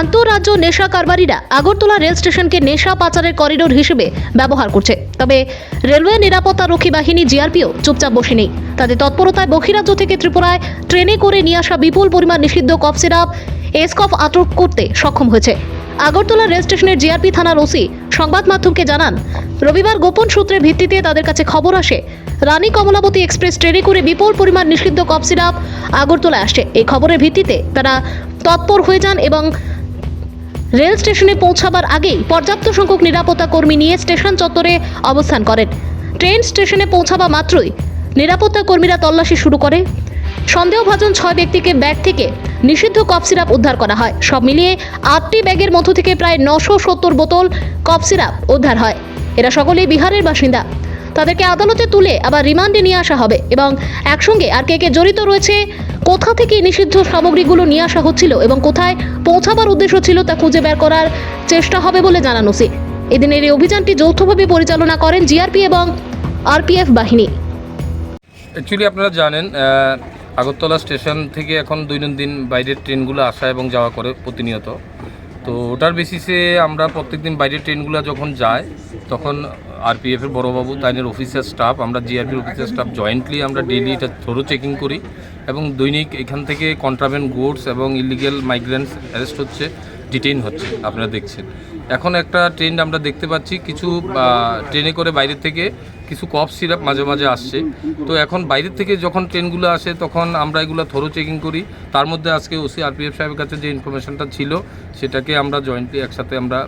আন্তঃরাজ্য নেশা কারবারিরা আগরতলা রেল স্টেশনকে নেশা পাচারের করিডোর হিসেবে ব্যবহার করছে। তবে রেলওয়ে নিরাপত্তা রক্ষী বাহিনী জিআরপিও চুপচাপ বসে নেই। তাদের তৎপরতায় বহিরাজ্য থেকে ত্রিপুরায় ট্রেনে করে নিয়ে আসা বিপুল পরিমাণ নিষিদ্ধ কফ সিরাপ, এসকফ আটক করতে সক্ষম হয়েছে। আগরতলা রেল স্টেশনের জিআরপি থানার ওসি সংবাদ মাধ্যমকে জানান, রবিবার গোপন সূত্রের ভিত্তিতে তাদের কাছে খবর আসে, রানী কমলাবতী এক্সপ্রেস ট্রেনে করে বিপুল পরিমাণ নিষিদ্ধ কফ সিরাপ আগরতলা আসে এই খবরের ভিত্তিতে তারা তৎপর হয়ে যান এবং রেল স্টেশনে পৌঁছাবার আগেই পর্যাপ্ত সংখ্যক নিরাপত্তা কর্মী নিয়ে স্টেশন চত্বরে অবস্থান করেন। ট্রেন স্টেশনে পৌঁছাবা মাত্রই নিরাপত্তা কর্মীরা তল্লাশি শুরু করে। সন্দেহভাজন ছয় ব্যক্তিকে ব্যাগ থেকে নিষিদ্ধ কফ সিরাপ উদ্ধার করা হয়। সব মিলিয়ে আটটি ব্যাগের মধ্য থেকে প্রায় নশো সত্তর বোতল কফ সিরাপ উদ্ধার হয়। এরা সকলেই বিহারের বাসিন্দা। তাদেরকে আদালতে তুলে আবার রিমান্ডে নিয়ে আসা হবে এবং একসঙ্গে আর কে কে জড়িত রয়েছে, কোথা থেকে নিষিদ্ধ সামগ্রীগুলো নিয়ে আসা হচ্ছিল এবং কোথায় পৌঁছাবার উদ্দেশ্য ছিল তা খুঁজে বের করার চেষ্টা হবে বলে জানানো সি। এদিনের এই অভিযানটি যৌথভাবে পরিচালনা করেন জিআরপি এবং আরপিএফ বাহিনী। অ্যাকচুয়ালি আপনারা জানেন আগরতলা স্টেশন থেকে এখন দৈনন্দিন বাইরের ট্রেনগুলো আসা এবং যাওয়া করে প্রতিনিয়ত। তো ওটার বেসিসে আমরা প্রত্যেকদিন বাইরের ট্রেনগুলো যখন যায়, তখন আরপিএফের বড়োবাবু তাইনের অফিসার স্টাফ আমরা জিআরপির অফিসার স্টাফ জয়েন্টলি আমরা ডেইলি এটা থ্রো চেকিং করি এবং দৈনিক এখান থেকে কন্ট্রাভেন্ট গুডস এবং ইলিগেল মাইগ্রেন্টস অ্যারেস্ট হচ্ছে ডিটেইন হচ্ছে, আপনারা দেখছেন। এখন একটা ট্রেন্ড আমরা দেখতে পাচ্ছি, কিছু ট্রেনে করে বাইরে থেকে কিছু কফ সিরাপ মাঝে মাঝে আসছে। তো এখন বাইরের থেকে যখন ট্রেনগুলো আসে, তখন আমরা এগুলো থরো চেকিং করি। তার মধ্যে আজকে ওসি আরপিএফ সাহেবের কাছে যে ইনফরমেশনটা ছিল, সেটাকে আমরা জয়েন্টলি একসাথে আমরা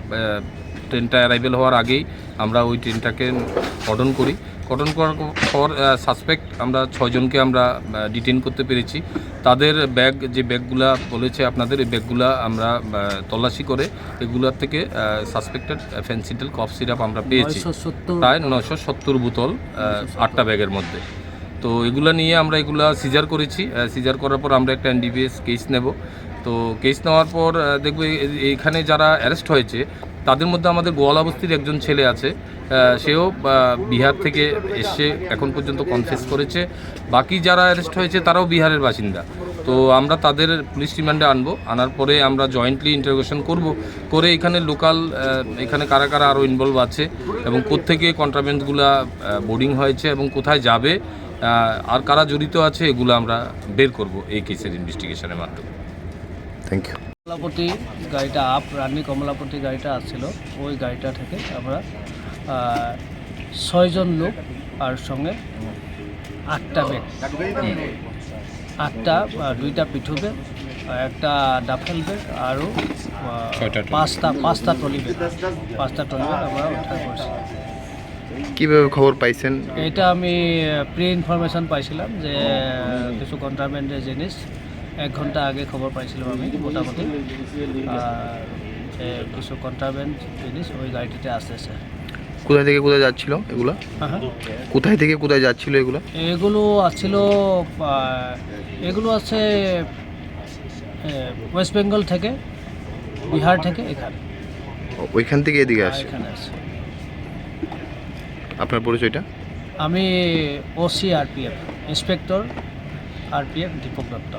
ট্রেনটা অ্যারাইভেল হওয়ার আগেই আমরা ওই ট্রেনটাকে কটন করি। কটন করার পর সাসপেক্ট আমরা ছয়জনকে আমরা ডিটেন করতে পেরেছি। তাদের ব্যাগ যে ব্যাগগুলা বলেছে আপনাদের এই ব্যাগগুলা আমরা তল্লাশি করে এগুলোর থেকে সাসপেক্টেড ফেন্সিডেল কফ সিরাপ আমরা পেয়েছি। প্রায় নশো সত্তর বোতল আটটা ব্যাগের মধ্যে। তো এগুলা নিয়ে আমরা এগুলা সিজার করেছি। সিজার করার পর আমরা একটা এনডিবিএস কেস নেব। তো কেস নেওয়ার পর দেখবে এ- এখানে যারা অ্যারেস্ট হয়েছে তাদের মধ্যে আমাদের গোয়ালা বস্তির একজন ছেলে আছে সেও বিহার থেকে এসে এখন পর্যন্ত কনফেস করেছে। বাকি যারা অ্যারেস্ট হয়েছে, তারাও বিহারের বাসিন্দা। তো আমরা তাদের পুলিশ রিমান্ডে আনব, আনার পরে আমরা জয়েন্টলি ইন্টারোগেশন করব। করে এখানে লোকাল এখানে কারা কারা আরও ইনভলভ আছে এবং কোত্থেকে কন্ট্রাভেন্টগুলা বোর্ডিং হয়েছে এবং কোথায় যাবে আর কারা জড়িত আছে, এগুলো আমরা বের করব এই কেসের ইনভেস্টিগেশনের মাধ্যমে। থ্যাংক ইউ কমলাপতি গাড়িটা আপ রানী কমলাপতি গাড়িটা আসছিল। ওই গাড়িটা থেকে আমরা ছয়জন লোক আর সঙ্গে আটটা ব্যাগ আটটা দুইটা পিঠু ব্যাগ আর একটা ডাফেল ব্যাগ ছয়টা ট্রলি। পাঁচটা পাঁচটা ট্রলি ব্যাগ পাঁচটা ট্রলি ব্যাগ আমরা উদ্ধার করছি। কীভাবে খবর পাইছেন? এটা আমি প্রি ইনফরমেশন পাইছিলাম যে কিছু কন্ট্রাবেন্ডের জিনিস এক ঘণ্টা আগে খবর পাইছিলাম আমি মোটামুটি। যে কিছু কন্ট্রাবেন্ড জিনিস ওই গাড়িটিতে আসতেছে কোথায় থেকে কোথায় যাচ্ছিল এগুলো? হ্যাঁ হ্যাঁ। কোথায় থেকে কোথায় যাচ্ছিল এগুলো? এগুলো আসছিল এগুলো আছে ওয়েস্ট বেঙ্গল থেকে বিহার থেকে এখানে। ওইখান থেকে এদিকে আসে এখানে আছে। আপনার পরিচয়টা? আমি OC RPF inspector RPF Deepak Dutta.